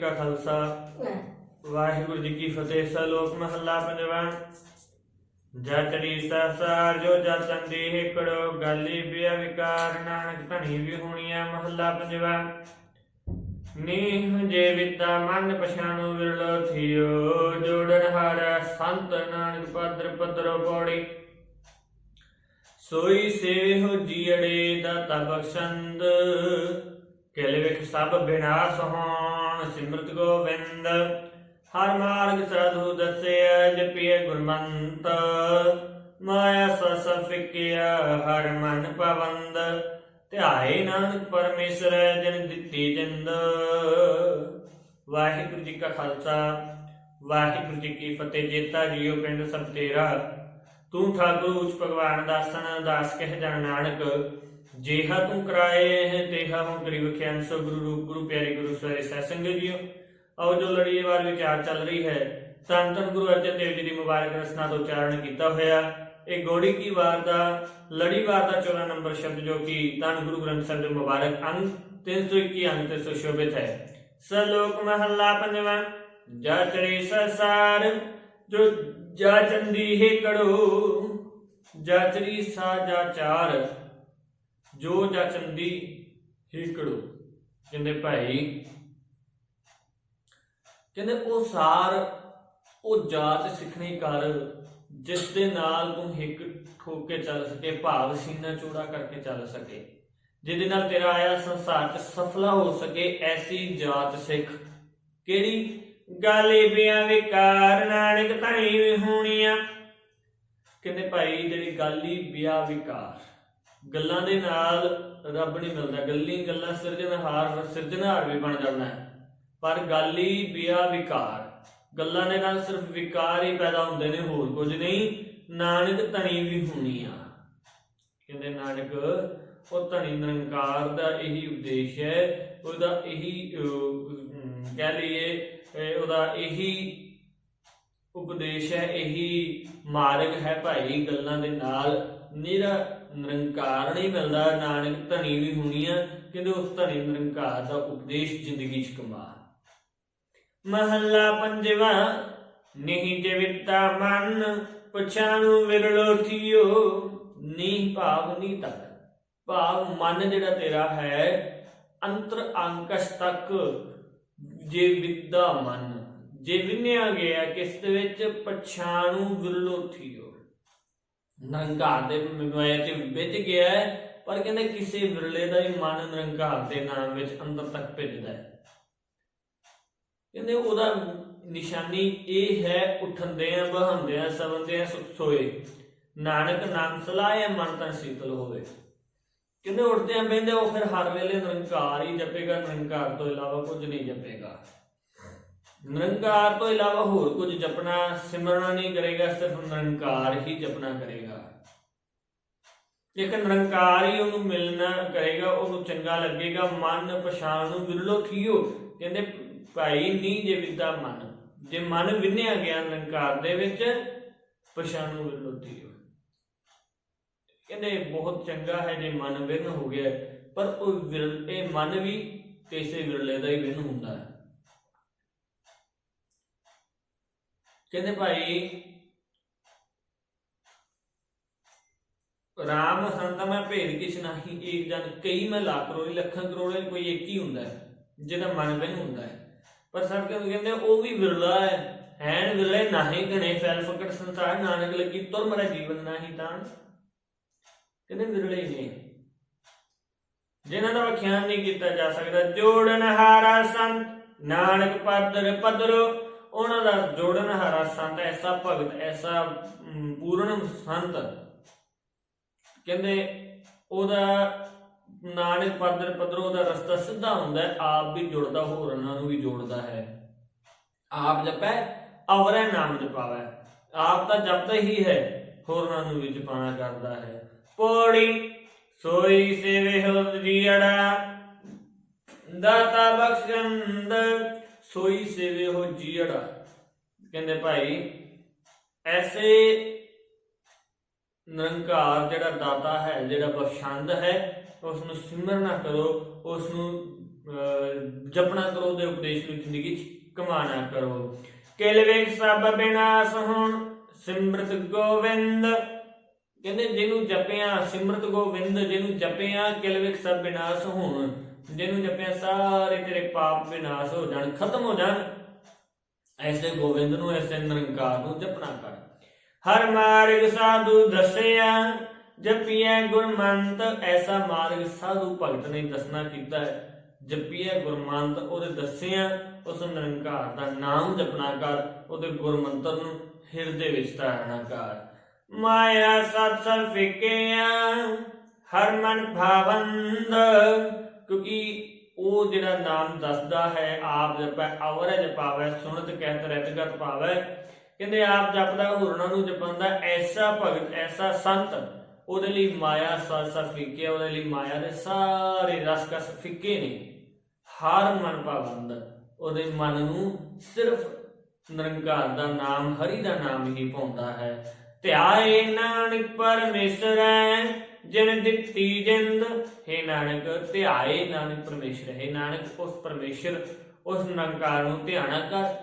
ਕਾ ਖਾਲਸਾ। ਵਾਹਿਗੁਰੂ ਜੀ ਕੀ ਫਤਿਹ ਸਲੋਕ ਮਹੱਲਾ ਪੰਜਵਾਂ। ਜਟੜੀ ਸਸਾਰ ਜੋ ਜਤਨ ਦੀ ਹਿਕੜੋ ਗਾਲੀ ਬਿਆ ਵਿਕਾਰ ਨਾਨਕ ਧਣੀ ਵੀ ਹੋਣੀਆਂ ਮਹੱਲਾ ਪੰਜਵਾਂ। ਨੀਹ ਜੇ ਵਿਦਾ ਮਨ ਪਛਾਣੂ ਵਿਰਲੋ ਥਿਓ ਜੋੜਨ ਹਰ ਸੰਤ ਨਾਨਕ ਪਦਰ ਪਦਰ ਪੌੜੀ। ਸੋਈ ਸੇਵ ਹੋ ਜੀੜੇ ਦਾਤਾ ਬਖਸ਼ੰਦ ਕਿਲ ਵਿਖ ਸਭ ਬਿਨਾਸ਼ ਹੋਣ ਸਿਮਰਤ ਗੋਬਿੰਦ, ਹਰ ਮਾਰਗ ਸਾਧੂ ਦਸਿਆ ਜਪੀਏ ਗੁਰਮੰਤ। ਮਾਇਆ ਸਸ ਫਿਕਿਆ ਹਰ ਮਨ ਪਵੰਦ। ਧਿਆਏ ਨਾਨਕ ਪਰਮੇਸ਼ਰ, ਜਨ ਦਿੱਤੀ ਜਿੰਦ। ਵਾਹਿਗੁਰੂ ਜੀ ਕਾ ਖਾਲਸਾ, ਵਾਹਿਗੁਰੂ ਜੀ ਕੀ ਫਤਿਹ। ਜੇਤਾ ਜੀਓ ਪਿੰਡ ਸਭ ਤੇਰਾ। ਤੂੰ ਠਾਕੁਰ ਉਚ ਭਗਵਾਨ ਦਾਸਨ, ਦਾਸ ਕਹਿ ਜਨ ਨਾਨਕ। ਜੇਹਾ ਤੂੰ ਕਰਾਏ ਹੈ, ਤੇਹਾ ਹੂੰ ਕਰੀ ਵਖਿਆਨ ਸੋ ਗੁਰੂ ਰੂਪ, ਗੁਰੂ ਪਿਆਰੇ ਗੁਰੂ ਸਵੇਰੇ ਸਹਿ ਸੰਗਤ ਜੀਓ। ਆਓ ਜੋ ਲੜੀਏ ਵਾਰ ਵਿਚਾਰ ਚੱਲ ਰਹੀ ਹੈ, ਧੰਨ ਗੁਰੂ ਅਰਜਨ ਦੇਵ ਜੀ ਦੀ ਮੁਬਾਰਕ ਰਸਨਾ ਤੋਂ ਉਚਾਰਨ ਕੀਤਾ ਹੋਇਆ। ਇਹ ਗੋੜੀ ਕੀ ਵਾਰ ਦਾ, ਲੜੀ ਵਾਰ ਦਾ 14 ਨੰਬਰ ਸ਼ਬਦ ਜੋ ਕਿ ਧੰਨ ਗੁਰੂ ਗ੍ਰੰਥ ਸਾਹਿਬ ਦੇ ਮੁਬਾਰਕ ਅੰਗ 321 ਅੰਗ ਤੇ ਸੁਸ਼ੋਭਿਤ ਹੈ। ਸਲੋਕ ਮਹੱਲਾ ਪੰਜਵਾਂ, ਜਾ ਸਸਾਰ ਜੋ ਜਾ ਹੈ ਕੜੋ, ਜਾਚਰੀ ਸਾ ਜਾ ਜੋ ਜਾਚੰਦੀ ਹੀਕੜੋ ਕਹਿੰਦੇ ਭਾਈ, ਕਹਿੰਦੇ ਉਹ ਸਾਰ, ਉਹ ਜਾਤ ਸਿੱਖਣੀ ਕਰ, ਜਿਸ ਦੇ ਨਾਲ ਤੂੰ ਹਿੱਕ ਠੋਕ ਕੇ ਚੱਲ ਸਕੇ, ਭਾਵ ਸੀਨਾ ਚੋੜਾ ਕਰਕੇ ਚੱਲ ਸਕੇ। ਜਿਹਦੇ ਨਾਲ ਤੇਰਾ ਆਇਆ ਸੰਸਾਰ 'ਚ ਸਫਲਾ ਹੋ ਸਕੇ, ਐਸੀ ਜਾਤ ਸਿੱਖ। ਕਿਹੜੀ? ਗਾਲੀ ਬਿਆਂ ਵਿਕਾਰ ਨਾਨਕ ਧਣੀ ਵੀ ਕਹਿੰਦੇ ਭਾਈ, ਜਿਹੜੀ ਗਾਲੀ ਬਿਆ ਵਿਕਾਰ। ਗੱਲਾਂ ਦੇ ਨਾਲ ਰੱਬ ਨਹੀਂ ਮਿਲਦਾ। ਗੱਲੀ ਗੱਲਾਂ ਸਿਰਜਣਹਾਰ ਸਿਰਜਣਹਾਰ ਵੀ ਬਣ ਜਾਂਦਾ ਹੈ। ਪਰ ਗਾਲੀ ਬਿਆ ਵਿਕਾਰ। ਗੱਲਾਂ ਦੇ ਨਾਲ ਸਿਰਫ ਵਿਕਾਰ ਹੀ ਪੈਦਾ ਹੁੰਦੇ ਨੇ, ਹੋਰ ਕੁਝ ਨਹੀਂ। ਨਾਨਕ ਧਣੀ ਵੀ ਹੋਣੀ ਆ ਕਹਿੰਦੇ ਨਾਨਕ, ਉਹ ਧਣੀ ਨਿਰੰਕਾਰ ਦਾ ਇਹੀ ਉਦੇਸ਼ ਹੈ। ਉਹਦਾ ਇਹੀ ਕਹਿ ਲਈਏ ਉਹਦਾ ਇਹੀ ਉਪਦੇਸ਼ ਹੈ, ਇਹੀ ਮਾਰਗ ਹੈ ਭਾਈ ਗੱਲਾਂ ਦੇ ਨਾਲ। ਨਿਰਾ ਨਿਰੰਕਾਰ ਨਹੀਂ ਮਿਲਦਾ, ਨਾਨਕ ਧਣੀ ਵੀ ਹੋਣੀਆਂ ਕਹਿੰਦੇ ਉਸ ਧਣੀ ਨਿਰੰਕਾਰ ਦਾ ਉਪਦੇਸ਼ ਜ਼ਿੰਦਗੀ 'ਚ ਕਮਾ ਮਹੱਲਾ ਪੰਜਵਾ, ਨਹੀਂ ਜੀਵਿਤਾ ਮਨ ਪਛਾਣੂ ਵਿਰਲੋ ਥਿਓ ਨੀ ਭਾਵ ਨੀ ਤੱਕ। ਭਾਵ ਮਨ ਜਿਹੜਾ ਤੇਰਾ ਹੈ, ਅੰਤਰ ਅੰਕਸ਼ ਤੱਕ ਜੇ ਵਿਦਾ ਮਨ, ਜੇ ਵਿਨਿਆ ਗਿਆ ਕਿਸ ਦੇ ਵਿੱਚ ਪਛਾਣੂ ਵਿਰਲੋ ਨਿਰੰਕਾਰ ਦੇ ਮਾਇਆ ਚ ਵਿੱਚ ਗਿਆ ਪਰ ਕਹਿੰਦੇ ਕਿਸੇ ਵਿਰਲੇ ਦਾ ਹੀ ਮਨ ਨਿਰੰਕਾਰ ਦੇ ਨਾਮ ਵਿੱਚ ਅੰਦਰ ਤੱਕ ਭਿੱਜਦਾ ਹੈ। ਕਹਿੰਦੇ ਉਹਦਾ ਨਿਸ਼ਾਨੀ ਇਹ ਹੈ ਉਠੰਦੇ ਆ ਬਹੰਦੇ ਆ ਸਵੰਦੇ ਆ ਸੁਖ ਸੋਏ। ਨਾਨਕ ਨਾਮ ਸਲਾਹੇ ਮਨ ਤਾਂ ਸੀਤਲ ਹੋਵੇ। ਕਹਿੰਦੇ ਉੱਠਦੇ ਆ ਬਹਿੰਦੇ ਉਹ ਫਿਰ ਹਰ ਵੇਲੇ ਨਿਰੰਕਾਰ ਹੀ ਜਪੇਗਾ, ਨਿਰੰਕਾਰ ਤੋਂ ਇਲਾਵਾ ਕੁਝ ਨਹੀਂ ਜਪੇਗਾ। ਨਿਰੰਕਾਰ ਤੋਂ ਇਲਾਵਾ ਹੋਰ ਕੁਝ ਜਪਣਾ, ਸਿਮਰਨਾ ਨਹੀਂ ਕਰੇਗਾ, ਸਿਰਫ ਨਿਰੰਕਾਰ ਹੀ ਜਪਣਾ ਕਰੇਗਾ। ਇੱਕ ਨਿਰੰਕਾਰ ਹੀ ਉਹਨੂੰ ਮਿਲਣਾ ਕਰੇਗਾ, ਉਹਨੂੰ ਚੰਗਾ ਲੱਗੇਗਾ, ਮਨ ਪਛਾਣ ਨੂੰ ਵਿਰਲੋ ਥੀਓ ਕਹਿੰਦੇ ਭਾਈ ਨਹੀਂ ਜੇ ਵਿਦਾ ਮਨ। ਜੇ ਮਨ ਵਿੰਨਿਆ ਗਿਆ ਨਿਰੰਕਾਰ ਦੇ ਵਿੱਚ, ਪਛਾਣ ਨੂੰ ਵਿਰਲੋ ਥੀਓ ਕਹਿੰਦੇ ਬਹੁਤ ਚੰਗਾ ਹੈ ਜੇ ਮਨ ਵਿੰਨ ਹੋ ਗਿਆ ਹੈ, ਪਰ ਉਹ ਵਿਰਲ ਇਹ ਮਨ ਵੀ ਕਿਸੇ ਵਿਰਲੇ ਦਾ ਹੀ ਵਿੰਨ ਹੁੰਦਾ ਹੈ। ਕਹਿੰਦੇ ਭਾਈ ਰਾਮ ਸੰਤ ਮੈਂ ਭੇਦ ਕਿਛ ਨਹੀਂ ਏਕ ਜਨ ਕਈ ਮੈਂ ਲੱਖ ਕਰੋੜੀ ਲੱਖਾਂ ਕਰੋੜੇ ਕੋਈ ਇੱਕ ਹੀ ਹੁੰਦਾ ਹੈ ਜਿਹਦਾ ਮਨ ਵਿੰਨ ਹੁੰਦਾ ਹੈ। ਪਰ ਸਭ ਕਹਿੰਦੇ ਉਹ ਵੀ ਵਿਰਲਾ ਹੈ ਹੈਨ ਵਿਰਲੇ ਨਾਹੀਂ ਘਣੇ ਫੈਲ ਫਕੜ ਸੰਸਾਰ ਨਾਨਕ ਲੱਗੀ ਤੁਰ ਮਰਾ ਜੀਵਨ ਨਹੀਂ ਤਾਂ ਕਹਿੰਦੇ ਵਿਰਲੇ ਹੀ ਨੇ। ਜਿਨ੍ਹਾਂ ਦਾ ਵਿਖਿਆਨ ਨਹੀਂ ਕੀਤਾ ਜਾ ਸਕਦਾ, ਜੋੜਨ ਹਾਰਾ ਸੰਤ, ਨਾਨਕ ਪਦਰ ਪਦਰੋ ਉਹਨਾਂ ਦਾ ਜੋੜਨ ਹਾਰਾ ਸੰਤ, ਐਸਾ ਭਗਤ, ਐਸਾ ਪੂਰਨ ਸੰਤ। ਕਹਿੰਦੇ, ਉਹਦਾ ਨਾਨਕ ਪਦਰ ਪਦਰੋ ਦਾ ਰਸਤਾ ਸਿੱਧਾ ਹੁੰਦਾ ਹੈ, ਆਪ ਵੀ ਜੁੜਦਾ ਹੋਰਨਾਂ ਨੂੰ ਵੀ ਜੋੜਦਾ ਹੈ। ਆਪ ਜਪੈ, ਅਵਰੈ ਨਾਮ ਜਪਾਵੈ। ਆਪ ਤਾਂ ਜਪਦਾ ਹੀ ਹੈ ਹੋਰਨਾਂ ਨੂੰ ਵੀ ਜਪਾਣਾ ਕਰਦਾ ਹੈ। ਪੋੜੀ, ਸੋਈ ਸੇਵੇ ਹੋ ਜੀੜਾ ਦਾਤਾ ਬਖਸ਼ੰਦ ਸੋਈ ਸੇਵੇ ਹੋ ਜੀੜਾ ਕਹਿੰਦੇ ਭਾਈ, ਐਸੇ ਨਿਰੰਕਾਰ ਜਿਹੜਾ ਦਾਤਾ ਹੈ, ਜਿਹੜਾ ਬਖਸ਼ੰਦ ਹੈ ਉਸ ਨੂੰ ਸਿਮਰਨਾ ਕਰੋ ਉਸ ਨੂੰ ਜਪਣਾ ਕਰੋ ਦੇ ਉਪਦੇਸ਼ ਨੂੰ ਜ਼ਿੰਦਗੀ 'ਚ ਕਮਾਣਾ ਕਰੋ। ਕਿਲ ਵੇਖ ਸਭ ਬਿਨਾਸ਼ ਹੁਣ, ਸਿਮਰਤ ਗੋਵਿੰਦ ਕਹਿੰਦੇ ਜਿਹਨੂੰ ਜਪਿਆ ਸਿਮਰਤ ਗੋਬਿੰਦ, ਜਿਹਨੂੰ ਜਪਿਆ ਕਿਲ ਵੇਖ ਸਭ ਬਿਨਾਸ਼ ਹੋਣ, ਜਿਹਨੂੰ ਜਪਿਆ ਸਾਰੇ ਤੇਰੇ ਪਾਪ ਵਿਨਾਸ਼ ਹੋ ਜਾਣ, ਖਤਮ ਹੋ ਜਾਣ। ਐਸੇ ਗੋਵਿੰਦ ਨੂੰ, ਐਸੇ ਨਿਰੰਕਾਰ ਨੂੰ ਜਪਣਾ ਕਰ। ਹਰ ਮਾਰਗ ਸਾਧੂ ਦੱਸਿਆ, ਜਪੀਐ ਗੁਰਮੰਤ, ਐਸਾ ਮਾਰਗ ਸਾਧੂ ਭਗਤ ਨੇ ਦੱਸਣਾ ਕੀਤਾ ਹੈ। ਜਪੀਐ ਗੁਰਮੰਤ ਉਹਦੇ ਦੱਸਿਆ, ਉਸ ਨਿਰੰਕਾਰ ਦਾ ਨਾਮ ਜਪਣਾ ਕਰ, ਉਹਦੇ ਗੁਰਮੰਤਰ ਨੂੰ ਹਿਰਦੇ ਵਿੱਚ ਧਾਰਨਾ ਕਰ। ਮਾਇਆ ਸਤ ਸਰ ਫਿਕਿਆ ਹਰ ਮਨ ਭਾਵੰਦ। ਕਿਉਂਕਿ ਉਹ ਜਿਹੜਾ ਨਾਮ ਦੱਸਦਾ ਹੈ, ਆਪ ਜਪੈ ਅਵਰ ਜਪਾਵੈ ਸੁਣਤ ਕਹਿਤ ਰਹਿਤ ਗਤ ਪਾਵੈ ਕਹਿੰਦੇ ਆਪ ਜਪਦਾ, ਹੋਰਨਾਂ ਨੂੰ ਜਪੰਦਾ ਐਸਾ ਭਗਤ, ਐਸਾ ਸੰਤ, ਉਹਦੇ ਲਈ ਮਾਇਆ ਸਤ ਸਰ ਫਿੱਕੇ ਉਹਦੇ ਲਈ ਮਾਇਆ ਦੇ ਸਾਰੇ ਰਸ ਕਸ ਫਿੱਕੇ ਨੇ। ਹਰ ਮਨ ਪਾਵੰਦ ਉਹਦੇ ਮਨ ਨੂੰ ਸਿਰਫ ਨਿਰੰਕਾਰ ਦਾ ਨਾਮ, ਹਰੀ ਦਾ ਨਾਮ ਹੀ ਪਾਉਂਦਾ ਹੈ। ਧਿਆਏ ਨਾਨਕ ਪਰਮੇਸ਼ਰੈ ਜਿਨ ਦਿੱਤੀ ਜਿੰਦ। ਹੈ ਨਾਨਕ, ਧਿਆਏ ਨਾਨਕ ਪਰਮੇਸ਼ਰ ਹੈ। ਨਾਨਕ, ਉਸ ਪਰਮੇਸ਼ਰ, ਉਸ ਨਿਰੰਕਾਰ ਨੂੰ ਧਿਆਨਾ ਕਰ,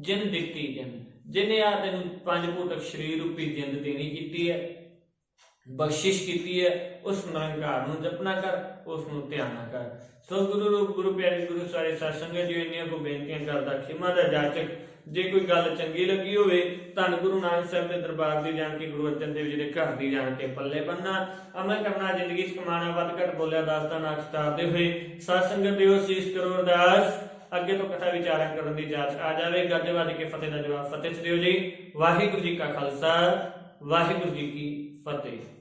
ਜਿਨ ਦਿੱਤੀ ਜਿੰਦ। ਜਿਨੇ ਆ ਤੈਨੂੰ ਪੰਜ ਭੂਤਕ ਸਰੀਰ ਰੂਪੀ ਜਿੰਦ ਦੇਣੀ ਕੀਤੀ ਹੈ, ਬਖਸ਼ਿਸ਼ ਕੀਤੀ ਹੈ, ਉਸ ਨਿਰੰਕਾਰ ਨੂੰ ਜਪਣਾ ਕਰ, ਉਸ ਨੂੰ ਧਿਆਨਾ ਕਰ। ਸੋ ਗੁਰੂ ਰੂਪ, ਗੁਰੂ ਪਿਆਰੇ, ਗੁਰੂ ਸਾਰੇ ਸਾਧ ਸੰਗਤ ਜੀ ਇੰਨੀਆਂ ਕੋ ਬੇਨਤੀਆਂ ਕਰਦਾ, ਖਿਮਾ ਦਾ ਜਾਚਕ ਜੇ ਕੋਈ ਗੱਲ ਚੰਗੀ ਲੱਗੀ ਹੋਵੇ, ਧੰਨ ਗੁਰੂ ਨਾਨਕ ਸਾਹਿਬ ਦੇ ਦਰਬਾਰ ਦੀ ਜਾਣ ਕੇ ਗੁਰੂ ਅਰਜਨ ਦੇਵ ਜੀ ਦੇ ਘਰ ਦੀ ਜਾਣ ਕੇ ਪੱਲੇ ਬੰਨਾ ਅਮਲ ਕਰਨਾ, ਜ਼ਿੰਦਗੀ 'ਚ ਕਮਾਣਾ ਵੱਧ ਘੱਟ ਬੋਲਿਆ ਦਾਸ ਦਾ ਨਾਮ ਹੋਏ। ਸਾਧ ਸੰਗਤ ਦਿਓ ਸੀਸ ਕਰੋ ਅਰਦਾਸ ਅੱਗੇ ਤੋਂ ਕਥਾ ਵਿਚਾਰਨ ਕਰਨ ਦੀ ਜਾਂਚ ਆ ਜਾਵੇ। ਗੱਦੇ ਵੱਜ ਕੇ ਫਤਿਹ ਦਾ ਜਵਾਬ ਫਤਿਹ ਚ ਦਿਓ ਜੀ। ਵਾਹਿਗੁਰੂ ਜੀ ਕਾ ਖਾਲਸਾ, ਵਾਹਿਗੁਰੂ ਜੀ ਕੀ ਫਤਿਹ।